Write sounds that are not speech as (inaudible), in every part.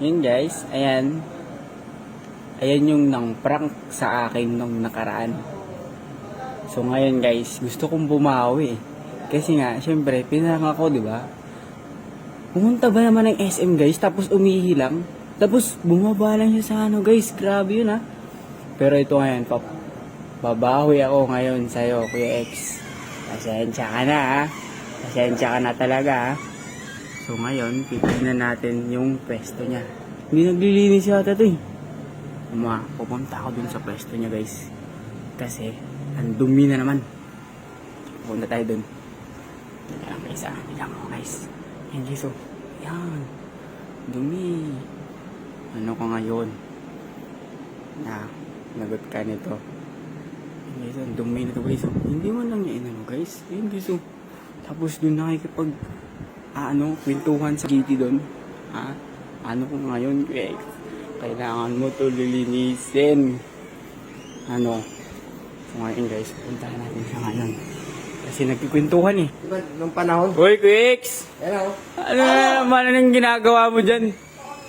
Yun guys, ayan. Ayan yung nang prank sa akin nung nakaraan. So ngayon guys, gusto kong bumawi. Kasi nga, syempre, pinarang ako, di ba? Pumunta ba naman ng SM guys, tapos umihi lang? Tapos bumaba lang siya sa ano guys, grabe yun ha. Pero ito ngayon, pap babawi ako ngayon sa'yo, Kuya X. Pasensya ka na ha. Pasensya ka na talaga ha. So ngayon, titignan natin yung pwesto niya. Hindi naglilinis yata ito eh. Uma, pupunta ako dun sa pwesto niya guys. Kasi, ang dumi na naman. Pupunta tayo dun. Ayan guys ah, bilang mo guys. Yan guys oh. Yan. Dumi. Ano ka ngayon? Na, nagot ka nito. Yan guys, ang dumi nito guys oh. Hindi mo lang niya inano guys. Yan guys oh. Tapos dun nakikipag ah, ano, kwentuhan sa GT doon. Ha? Ano ko ngayon, Greg? Kailangan mo to lilinisin. Ano? So ngayon guys, puntahan natin siya ngayon. Kasi nagkikwentuhan eh. Diba, nung panahon? Hoy, Quicks! Yan o. Ano na naman ang ginagawa mo dyan?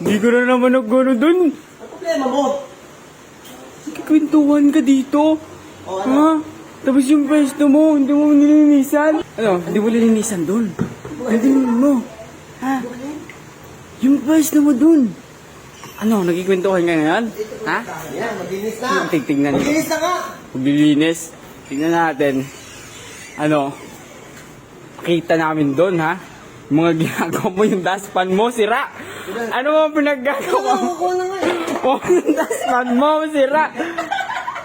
Hindi ko na naman nagano dun. Ang problema mo? Nagkikwentuhan ka dito. O ano? Ha? Tapos yung pwesto mo, hindi mo nilinisan. Ano? Hindi mo lilinisan dun. Hindi mo. Ha? Yung pwesto mo dun. Ano? Nagkikwentuhan ka ngayon? Ha? Yan, maglinis na. Tignan nyo. Maglinis na nga. Maglilinis. Tingnan natin. Ano? Kita namin doon, ha? Mga ginagawa mo, yung dustpan mo, sira. Ano mo pinaggagawa mo? Ako na nga eh. (laughs) Oh, yung dustpan mo, sira.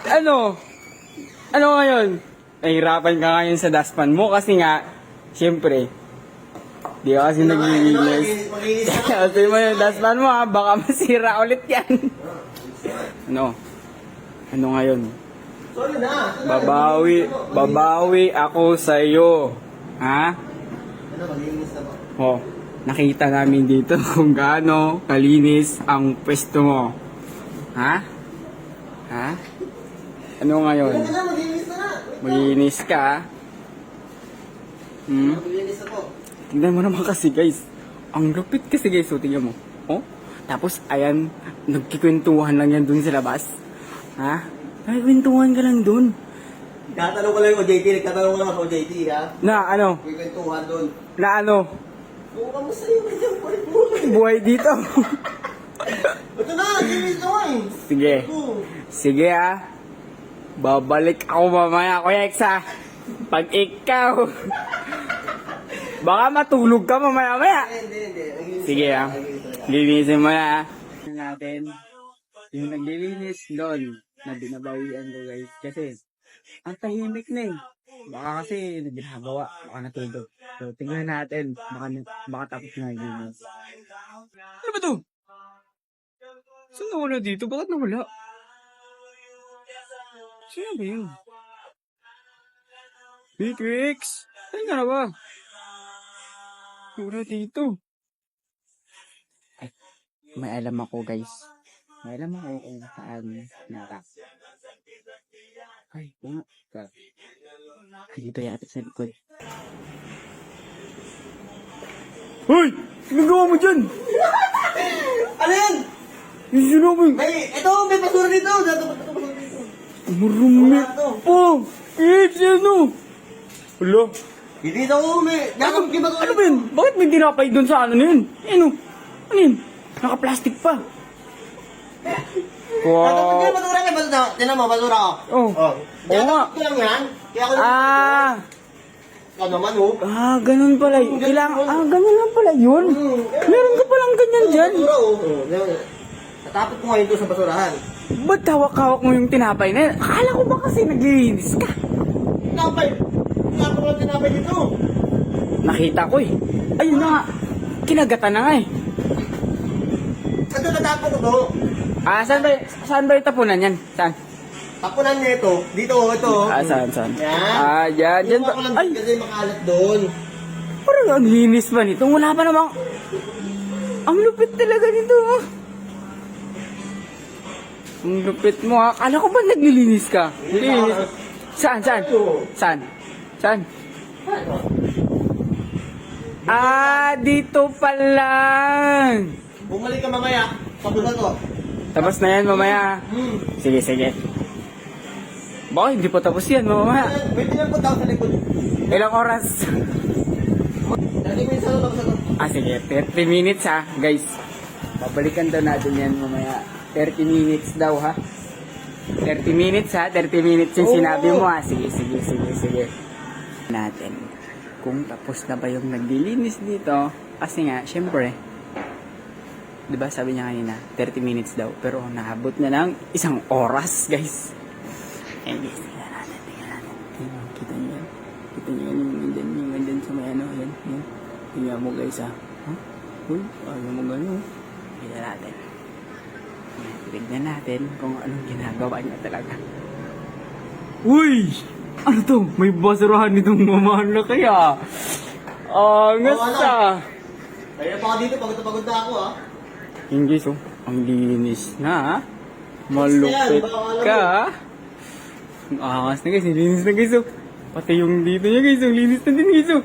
Ano? Ano ngayon? Nahihirapan ka ngayon sa dustpan mo kasi nga, siyempre, di ka kasi naglilinis. (laughs) Kasi mo yung dustpan mo ha, baka masira ulit yan. ano? Ano ngayon? Babawi, babawi ako sa iyo. Ha? Ano? Oh, nakita namin dito (laughs) kung gaano kalinis ang pwesto mo. Ha? Ha? Ano ngayon? Maglinis ka? Hmm? Maglinis na po. Tingnan mo naman kasi guys. Ang lupit kasi guys, so tingnan mo. Oh? Tapos ayan, nagkikwentuhan lang yan dun sa labas. Ha? Nagkikwentuhan ka lang dun. Katanong ko lang yung OJT. Nagkatanong ko lang sa OJT ha. Na ano? Kikwentuhan doon. Na ano? Kung kamusta yung kanyang buhay Buhay dito. (laughs) Ito na, na nga eh. Sige. Sige ah. Babalik ako mamaya, Kuya Exa. Pag ikaw. Baka matulog ka mamaya maya. Sige ah. Linisin mo na ah. Natin. Yung naglilinis doon na binabawian ko guys. Kasi ang tahimik na eh. Baka kasi ginagawa. Baka natulog. So tingnan natin. Baka, baka tapos na yung Ano ba to? Saan nawala dito? Bakit nawala? Sino ba yun? Big Rix! Saan ka na ba? Wala dito. Ay, may alam ako guys. May alam ako kung saan nara. Ay, nga. Ka- Dito yata sa likod. Hoy! Ginagawa mo dyan? (laughs) Ano yan? Yung sinabi! May, ito, may basura dito. Dato, dato, basura dito. Marumi po! Eh, ano? Hala? Hindi na ako, may, basura Ano ba yun? Bakit may tinapay doon sa ano na yun? Ano? Ano yun? Naka-plastic pa. Wow. may basura, may basura. Tinan mo, basura ko. Oh. Oh. Oo nga. Ko lang yan. Kaya ako Ah! Ano naman, oh. Ah, ganun pala yun. Kailangan, ah, ganun lang pala yun. Hmm. Meron ka palang ganyan dyan. Basura, oh. Oh. Natapot ko ngayon doon sa basurahan. Ba't hawak-hawak mo yung tinapay na yun? Akala ko ba kasi naglilinis ka? Tinapay. Tinapay dito. Nakita ko eh. Ayun na nga. Kinagatan na nga eh. Saan doon natapon ko to? Ah, saan ba, saan ba yung tapunan yan? Saan? Tapunan niya ito. Dito, oh, ito. oh. Ah, saan, saan? Yan. Ah, dyan, dyan. Iwan ko lang Ay, kasi makalat doon. parang ang linis ba nito? Wala pa namang... Ang lupit talaga nito. ah. Ang lupit mo ha. Kala ko ba naglilinis ka? Linis. Saan, saan? Saan? Saan? Ah, dito pa lang. Bumalik ka mamaya. Pagod na to. Tapos na yan mamaya. Hmm. Sige, sige. Baka hindi pa tapos yan mamaya. Wait lang po tao sa likod. Ilang oras? Dali mo yung sa loob sa loob. Ah, sige. 30 minutes ha, guys. Babalikan daw natin yan mamaya. 30 minutes daw ha. 30 minutes ha, 30 minutes yung sinabi mo ha. Sige, sige, sige, sige. Natin. Kung tapos na ba yung naglilinis dito. Kasi nga, syempre, di ba sabi niya kanina, 30 minutes daw. Pero naabot na ng isang oras, guys. Eh, guys, tingnan natin, tingnan natin. Tingnan, kita niyo yan. Kita niyo yan, yung ganyan, yung ganyan sa may ano, yan, yan. Tingnan mo guys ha. Huh? Uy, ayaw mo gano'n. Tingnan natin. Tignan natin kung anong ginagawa niya talaga. Uy! Ano to? May basurahan nitong mamahan na kaya. Angas Oh, ano? ah. Kaya pa ka dito, pagod na pagod na ako ah. Guys, oh, ang linis na ah. Malupit baka alam ka ah. Ang angas na guys, ang linis na guys oh. Pati yung dito niya guys, ang linis na din guys oh.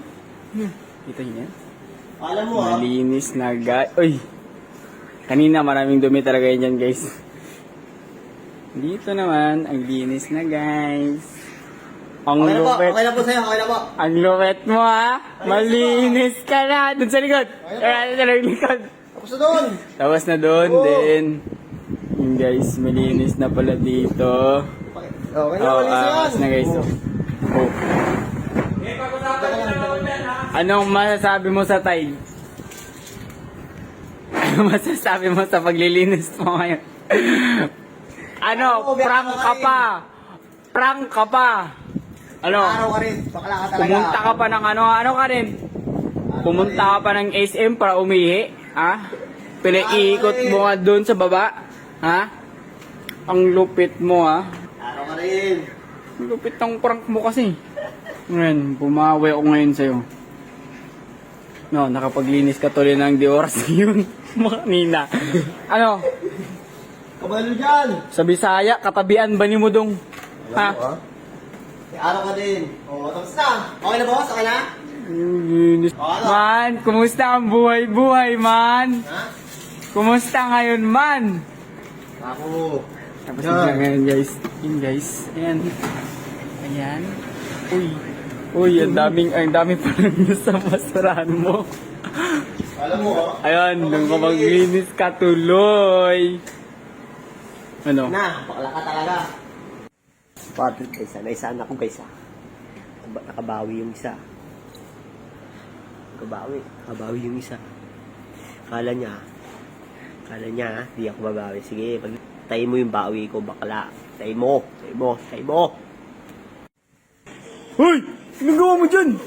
Hmm, Kita niyo yan? Alam mo ah. Malinis na guys. Uy! Kanina maraming dumi talaga yan dyan guys. Dito naman, ang linis na guys. Ang Okay na po, lupit. okay na po sa'yo, okay na po. Ang lupit mo ha. Malinis ka na. Doon sa likod. Ayan, sa likod. Tapos na doon. Tapos na doon Oo. din. Yung guys, malinis na pala dito. Okay na, Oh, na ah, yan. na guys. Oh. Oh. Anong masasabi mo sa Tide? Ano (laughs) masasabi mo sa paglilinis mo ngayon? (laughs) ano, Ano, prank ka pa. Prank ka pa. Ano, Araw ka rin, bakla ka talaga. pumunta ka pa ng ano, ano ka rin? Pumunta ka pa ng SM para umihi? Ha? Pinaiikot mo nga doon sa baba? Ha? Ang lupit mo ha? Araw ka rin. Ang lupit ng prank mo kasi. Ngayon, bumawi ako ngayon sa'yo. No, nakapaglinis ka tuloy ng di oras yun. (laughs) Kanina. ano, Kabalo dyan. sa Bisaya, katabian ba ni Mudong? Ha? mo ah. May araw ka din. Oo, tapos na. Okay na boss, okay na? Oh, ano? Man, kumusta ang buhay-buhay, man? Ha? Kumusta ngayon, man? Ako. Tapos Yan. yeah. ngayon, guys. Yun, guys. Ayan. Ayan. Uy. Uy, ang daming, ang dami (laughs) pa lang sa basurahan mo. Alam mo ah. Ayun, nung maglinis ka tuloy. Ano? Na, bakla ka talaga. Partner guys, naisaan ako guys. Ba- Nakabawi yung isa. Nakabawi. Nakabawi yung isa. Kala niya, kala niya, ah, di ako babawi. Sige, pag tayo mo yung bawi ko, bakla. Tayo mo, tayo mo, tayo mo. Hoy! Anong gawa mo dyan?